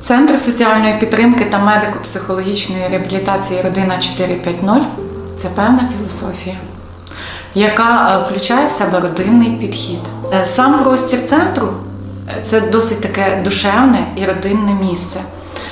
Центр соціальної підтримки та медико-психологічної реабілітації Родина 450 це певна філософія, яка е, включає в себе родинний підхід. Е, Сам простір центру це досить таке душевне і родинне місце,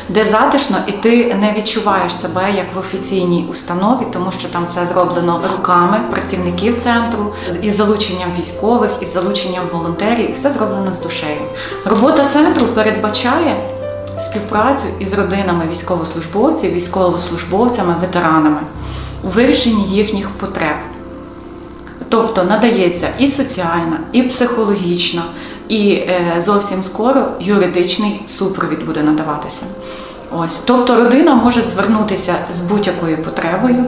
де затишно і ти не відчуваєш себе як в офіційній установі, тому що там все зроблено руками працівників центру із залученням військових, із залученням волонтерів, все зроблено з душею. Робота центру передбачає співпрацю із родинами військовослужбовців, військовослужбовцями, ветеранами у вирішенні їхніх потреб. Тобто надається і соціальна, і психологічна, і е, зовсім скоро юридичний супровід буде надаватися. Ось, тобто родина може звернутися з будь-якою потребою,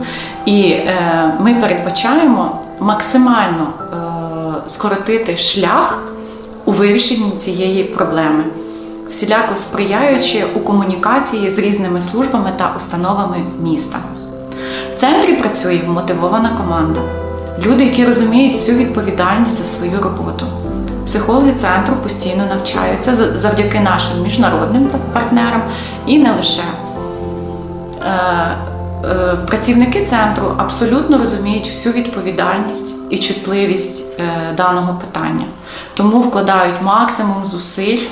і е, ми передбачаємо максимально е, скоротити шлях у вирішенні цієї проблеми, всіляко сприяючи у комунікації з різними службами та установами міста. В центрі працює мотивована команда. Люди, які розуміють всю відповідальність за свою роботу. Психологи центру постійно навчаються завдяки нашим міжнародним партнерам і не лише. Е, е, Працівники центру абсолютно розуміють всю відповідальність і чутливість е, даного питання, тому вкладають максимум зусиль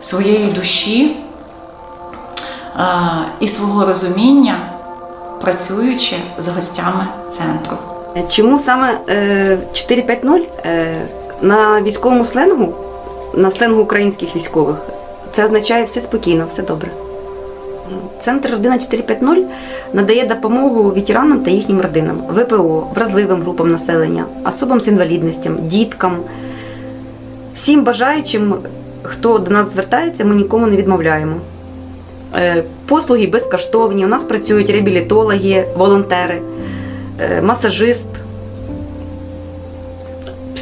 своєї душі і свого розуміння, працюючи з гостями центру. Чому саме е, 450 е, на військовому сленгу, на сленгу українських військових, це означає все спокійно, все добре. Центр Родина 450 надає допомогу ветеранам та їхнім родинам, ВПО, вразливим групам населення, особам з інвалідністю, діткам. Всім бажаючим, хто до нас звертається, ми нікому не відмовляємо. Е, Послуги безкоштовні. У нас працюють реабілітологи, волонтери, е, масажист,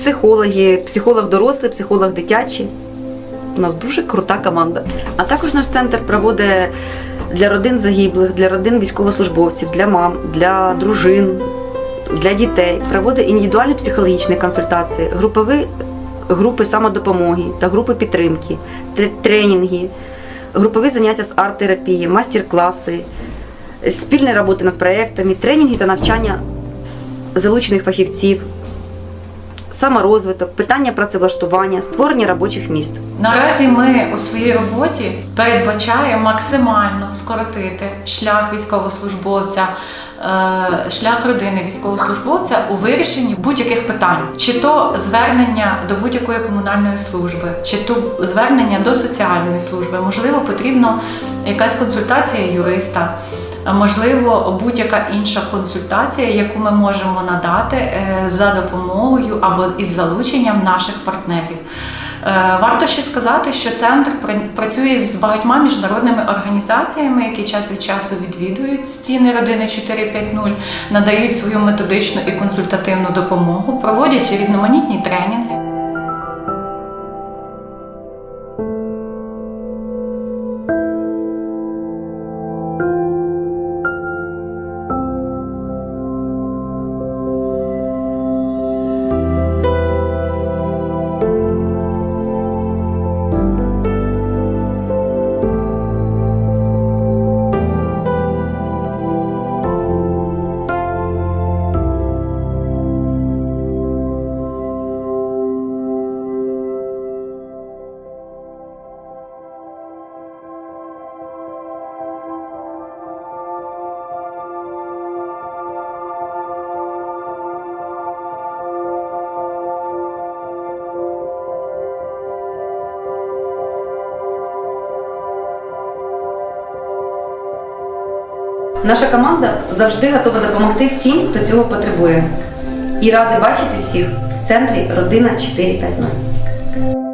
психологи, психолог дорослий, психолог дитячий. У нас дуже крута команда. А також наш центр проводить для родин загиблих, для родин військовослужбовців, для мам, для дружин, для дітей. Проводить індивідуальні психологічні консультації, групові групи самодопомоги та групи підтримки, тренінги, групові заняття з арт-терапії, мастер-класи, спільні роботи над проектами, тренінги та навчання залучених фахівців, саморозвиток, питання працевлаштування, створення робочих міст. Наразі ми у своїй роботі передбачаємо максимально скоротити шлях військовослужбовця, е, шлях родини військовослужбовця у вирішенні будь-яких питань, чи то звернення до будь-якої комунальної служби, чи то звернення до соціальної служби. Можливо, потрібна якась консультація юриста. Можливо, будь-яка інша консультація, яку ми можемо надати е, за допомогою або із залученням наших партнерів. Е, Варто ще сказати, що центр пр- працює з багатьма міжнародними організаціями, які час від часу відвідують стіни родини 450, надають свою методичну і консультативну допомогу, проводять різноманітні тренінги. Наша команда завжди готова допомогти всім, хто цього потребує. І ради бачити всіх в центрі Родина 450.